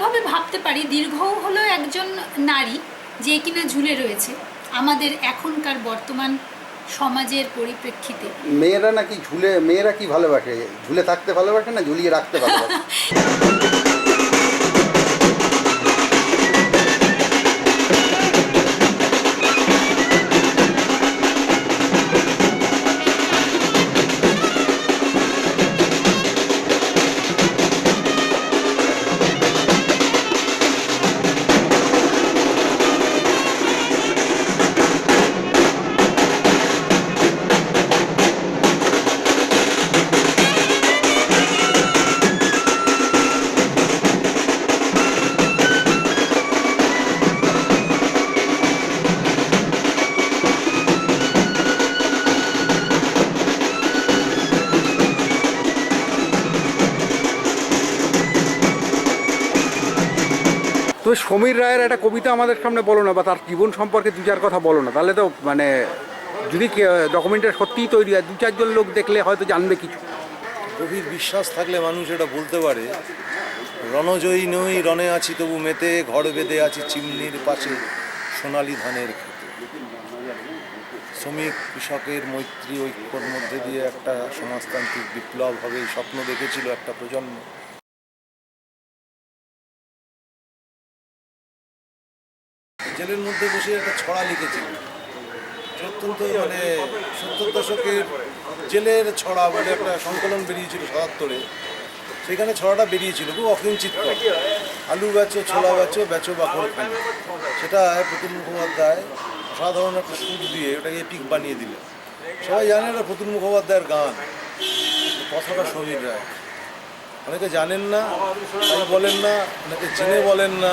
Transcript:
এভাবে ভাবতে পারি দীর্ঘ হলো একজন নারী যে কিনা ঝুলে রয়েছে আমাদের এখনকার বর্তমান সমাজের পরিপ্রেক্ষিতে। মেয়েরা নাকি ঝুলে মেয়েরা কি ভালোবাসে? ঝুলে থাকতে ভালোবাসে না ঝুলিয়ে রাখতে ভালোবাসে? তুমি সমীর রায়ের একটা কবিতা আমাদের সামনে বলো না, বা তার জীবন সম্পর্কে দু চার কথা বলো না, তাহলে তো মানে যদি ডকুমেন্টের সত্যিই তৈরি হয়, দু চারজন লোক দেখলে হয়তো জানবে কিছু। গভীর বিশ্বাস থাকলে মানুষ এটা বলতে পারে। রণজয়ী নই, রণে আছি তবু মেতে, ঘর বেঁধে আছি চিমনির পাশে, সোনালি ধানের খেতে শ্রমিক কৃষকের মৈত্রী ঐক্যর মধ্যে দিয়ে একটা সমাজতান্ত্রিক বিপ্লব হবে স্বপ্ন দেখেছিল একটা প্রজন্ম। জেলের মধ্যে বসে একটা ছড়া লিখেছিল। যে অত্যন্ত মানে সত্তর দশকের জেলের ছড়া বলে একটা সংকলন বেরিয়েছিল সাতাত্তরে সেখানে ছড়াটা বেরিয়েছিল, খুব অকিঞ্চিত আলু বেচো ছোলা বেচো বেচো বাকর খানি সেটা প্রতুল মুখোপাধ্যায় সাধারণ একটা সুর দিয়ে ওটাকে এপিক বানিয়ে দিল। সবাই জানে এটা প্রতুল মুখোপাধ্যায়ের গান। কথাটা শরীর রায়। অনেকে জানেন না বলেন না, অনেকে জেনে বলেন না।